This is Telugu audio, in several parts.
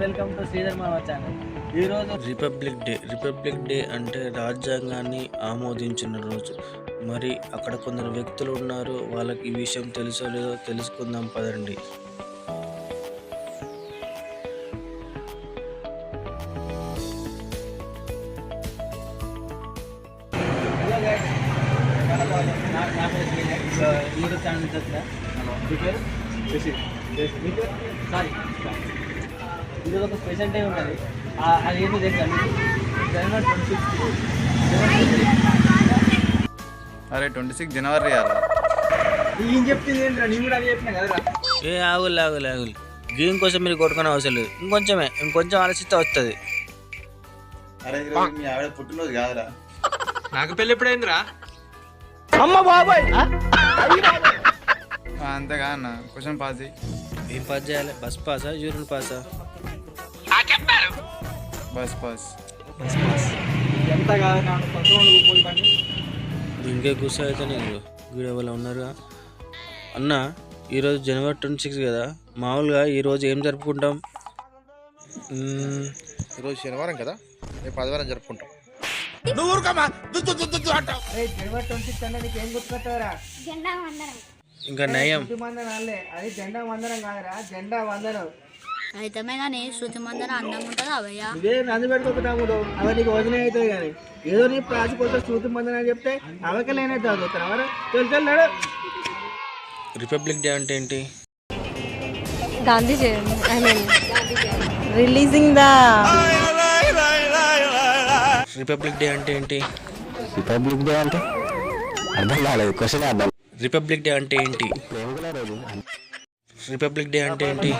వెల్కమ్ టు శ్రీధర్ మామ ఛానల్. ఈ రోజు రిపబ్లిక్ డే రిపబ్లిక్ డే అంటే రాజ్యాంగాన్ని ఆమోదించిన రోజు. మరి అక్కడ కొందరు వ్యక్తులు ఉన్నారు వాళ్ళకి ఈ విషయం తెలుసో లేదో తెలుసుకుందాం పదండి. హలో యూట్యూబ్ ఛానల్ సారీ ఈరోజు ఒక స్పెషల్ డే ఉన్నది ఆ- అది ఏంటో తెలుసా జనవరి ట్వంటీ సిక్స్ అరే ట్వంటీ సిక్స్ జనవరి ఏం చెప్తుంది ఏంట్రా? నేను కూడా అది చెప్పిన కదరా. ఏ ఆగులు ఆగులు ఆగులు. గేమ్ కోసం మీరు కొట్టుకునే అవసరం లేదు. ఇంకొంచెమే ఇంకొంచెం ఆలోచిస్తే వస్తుంది. అరే మీ ఆవిడ పుట్టినరోజు కాదురా. నాకు పెళ్ళి ఎప్పుడైందిరా? ఆ, అంతేగా అన్న. క్వశ్చన్ పాస్ చేయి ఏం పాస్ చేయాలి. బస్ పాసా యూరిన్ పాసా బస్ పాస్. ఎంత కాదు నాకు ఇంకే కూర్చో అయితే నేను వీడియో వల్ల ఉన్నారుగా. అన్న ఈరోజు జనవరి ట్వంటీ సిక్స్ కదా. మామూలుగా ఈరోజు ఏం జరుపుకుంటాం? ఈరోజు శనివారం కదా. రేపు ఆదివారం జరుపుకుంటాం. జనవరి ట్వంటీ సిక్స్ అంటే నీకు ఏం గుర్తుకొస్తారా జెండా వందనం. ఇంకా నయం. అది జెండా వందనం కాదురా. జెండా వందనం. అయితమే కానీ శృతి మందరం అందంగా ఉంటుంది అవయ్య ఇదే నంది తమ్ముడు అవి నీకు వదిన అవుతుంది కానీ. ఏదో నీ ప్రాచిపోతే శృతి మందనం అని చెప్తే అవకే లేనైతే చదువుతారు తెలుసు రిపబ్లిక్ డే అంటే ఏంటి. I mean, releasing the Republic Day అంటే ఏంటి? రిపబ్లిక్ డే అంటే అర్థం కాలేదు. క్వశ్చన్ అర్థం రిపబ్లిక్ డే అంటే ఏంటి? రిపబ్లిక్ డే అంటే ఏంటి?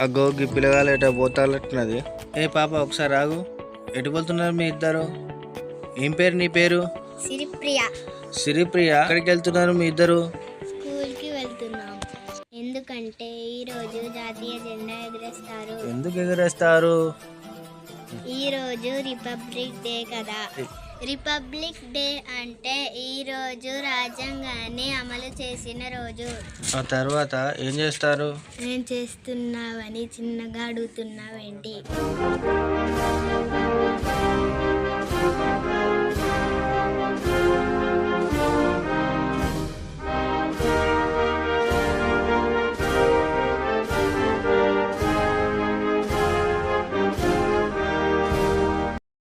అగ్గో గీ పిల్లగాలు ఎట పోతాలట్టున్నది. ఏ పాప ఒకసారి ఆగు. ఎటు పోతున్నారు మీ ఇద్దరు? ఏం పేరు నీ పేరు? సిరిప్రియ. సిరిప్రియ ఎక్కడికి వెళ్తున్నారు మీ ఇద్దరు? స్కూల్కి వెళ్తున్నాం. ఎందుకంటే ఈరోజు జాతీయ జెండా ఎగరేస్తారు. ఎందుకు ఎగరేస్తారు? ఈరోజు రిపబ్లిక్ డే కదా. రిపబ్లిక్ డే అంటే ఈరోజు రాజ్యాంగాన్ని అమలు చేసిన రోజు. ఆ తర్వాత ఏం చేస్తారు? నేను చేస్తున్నావని చిన్నగా అడుగుతున్నావేంటి?